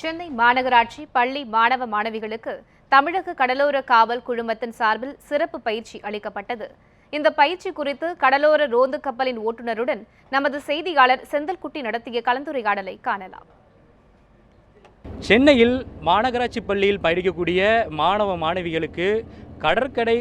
சென்னை மாநகராட்சி பள்ளி மாணவ மாணவிகளுக்கு தமிழக கடலோர காவல் குழுமத்தின் சார்பில் சிறப்பு பயிற்சி அளிக்கப்பட்டது. இந்த பயிற்சி குறித்து கடலோர ரோந்து கப்பலின் ஓட்டுநருடன் நமது செய்தியாளர் செந்தல்குட்டி நடத்திய கலந்துரையாடலை காணலாம். சென்னையில் மாநகராட்சி பள்ளியில் படிக்கக்கூடிய மாணவ மாணவிகளுக்கு கடற்கரை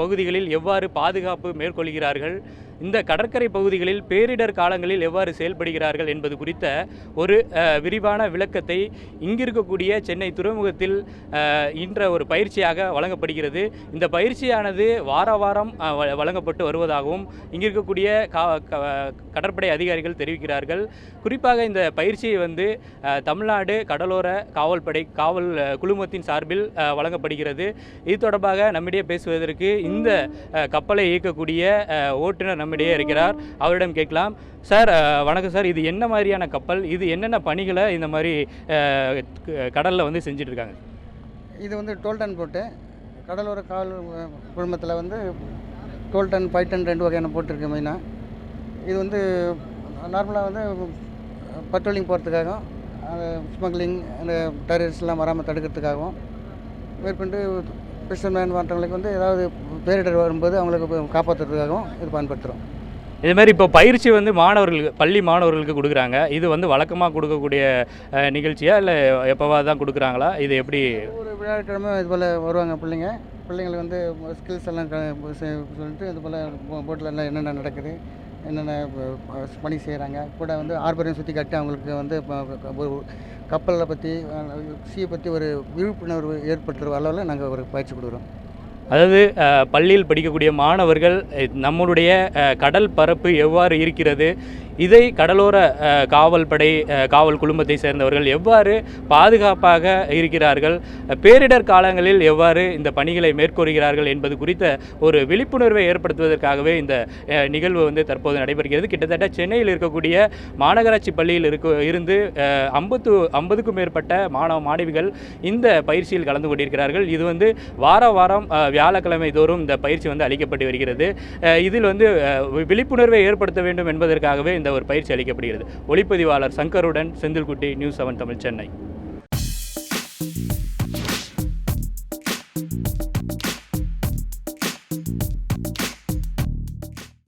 பகுதிகளில் எவ்வாறு பாதுகாப்பு மேற்கொள்கிறார்கள் இந்த கடற்கரை பகுதிகளில் பேரிடர் காலங்களில் எவ்வாறு செயல்படுகிறார்கள் என்பது குறித்த ஒரு விரிவான விளக்கத்தை இங்கிருக்கக்கூடிய சென்னை துறைமுகத்தில் இன்ற ஒரு பயிற்சியாக வழங்கப்படுகிறது. இந்த பயிற்சியானது வார வாரம் வ- வழங்கப்பட்டு வருவதாகவும் இங்கிருக்கக்கூடிய கா கடற்படை அதிகாரிகள் தெரிவிக்கிறார்கள். குறிப்பாக இந்த பயிற்சியை வந்து தமிழ்நாடு கடலோர காவல்படை காவல் குழுமத்தின் சார்பில் வழங்கப்படுகிறது. இது தொடர்பாக நம்மிடையே பேசுவதற்கு இந்த கப்பலை இயக்கக்கூடிய ஓட்டுநர் நம்மிடையே இருக்கிறார். அவரிடம் கேட்கலாம். சார் வணக்கம் சார். இது என்ன மாதிரியான கப்பல்? இது என்னென்ன பணிகளை இந்த மாதிரி கடலில் க- வந்து செஞ்சிட்ருக்காங்க? இது வந்து டோல் டன் போட்டு கடலோர கால் குழுமத்தில் வந்து டோல் டன் ஃபைவ் டன் ரெண்டு வகையான போட்டிருக்கு மெயினாக இது வந்து நார்மலாக வந்து பட்ரோலிங் போகிறதுக்காகவும் ஸ்மக்லிங் அந்த டெரரிஸ்ட்லாம் வராமல் தடுக்கிறதுக்காகவும் மேற்கொண்டு ஃபிஷர்மேன் மற்றவங்களுக்கு வந்து ஏதாவது பேரிடர் வரும்போது அவங்களுக்கு காப்பாற்றுறதுக்காகவும் இது பயன்படுத்துகிறோம் இது மாதிரி இப்போ பயிற்சி வந்து மாணவர்களுக்கு பள்ளி மாணவர்களுக்கு கொடுக்குறாங்க. இது வந்து வழக்கமாக கொடுக்கக்கூடிய நிகழ்ச்சியா? இல்லை எப்போவா தான் கொடுக்குறாங்களா? இது எப்படி? ஒரு விழாக்கிழமை இது போல் வருவாங்க பிள்ளைங்க. பிள்ளைங்களுக்கு வந்து ஸ்கில்ஸ் எல்லாம் சொல்லிட்டு இது போல் போட்டில் எல்லாம் என்னென்ன நடக்குது? என்னென்ன ப- பணி செய்கிறாங்க கூட வந்து ஆர்பரையும் சுற்றி காட்டி அவங்களுக்கு வந்து ஒரு கப்பலை பற்றி சீயை பற்றி ஒரு விழிப்புணர்வு ஏற்படுத்துகிற அளவில் நாங்கள் ஒரு பயிற்சி கொடுக்குறோம். அதாவது பள்ளியில் படிக்கக்கூடிய மாணவர்கள் நம்மளுடைய கடல் பரப்பு எவ்வாறு இருக்கிறது இதை கடலோர காவல்படை காவல் குழுமத்தை சேர்ந்தவர்கள் எவ்வாறு பாதுகாப்பாக இருக்கிறார்கள்? பேரிடர் காலங்களில் எவ்வாறு இந்த பணிகளை மேற்கொள்கிறார்கள் என்பது குறித்த ஒரு விழிப்புணர்வை ஏற்படுத்துவதற்காகவே இந்த நிகழ்வு வந்து தற்போது நடைபெறுகிறது. கிட்டத்தட்ட சென்னையில் இருக்கக்கூடிய மாநகராட்சி பள்ளியில் இருக்க இருந்து ஐம்பத்து ஐம்பதுக்கும் மேற்பட்ட மாணவ மாணவிகள் இந்த பயிற்சியில் கலந்து கொண்டிருக்கிறார்கள். இது வந்து வார வாரம் வியாழக்கிழமை தோறும் இந்த பயிற்சி வந்து அளிக்கப்பட்டு வருகிறது. இதில் வந்து விழிப்புணர்வை ஏற்படுத்த வேண்டும் என்பதற்காகவே இந்த இந்த ஒரு பயிற்சி அளிக்கப்படுகிறது. ஒளிப்பதிவாளர் சங்கருடன் செந்தில்குட்டி நியூஸ் செவன் தமிழ் சென்னை.